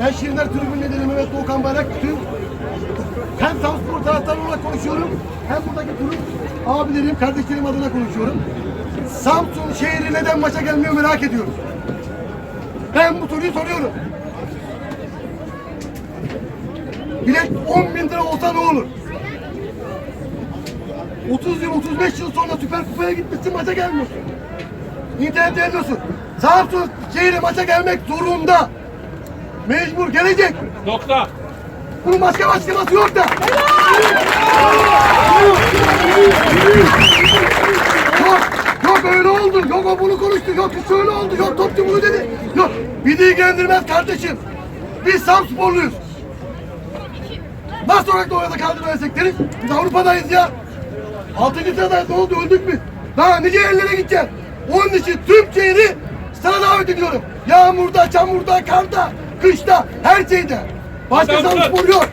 Ben Şirinler Tribünü lideri Mehmet Doğukan Bayrak tüm hem Samspor taraftarı olarak konuşuyorum hem buradaki kulüp abilerim, kardeşlerim adına konuşuyorum. Samsun şehri neden maça gelmiyor merak ediyorum. Ben bu soruyu soruyorum. Bilet 10 bin lira olsa ne olur? 30 yıl, 35 yıl sonra Süper Kupa'ya gitmişsin maça gelmiyorsun. İnternette yazıyorsun. Samsun şehri maça gelmek zorunda. Mecbur gelecek. Nokta. Bunun başka açıklaması yok da. Yok, yok öyle oldu. Yok o bunu konuştu. Yok şöyle oldu. Yok topçu bunu dedi. Yok bizi ilgilendirmez kardeşim. Biz Samsporluyuz. Nasıl olarak da orada kaldırmayacak deriz? Biz Avrupa'dayız ya. Altıncı sıradayız ne oldu öldük mü? Daha nice yerlere gideceğiz. Onun için tüm şehri sana davet ediyorum. Yağmurda, çamurda, karda, kışta, her şeyde. Başka spor yok.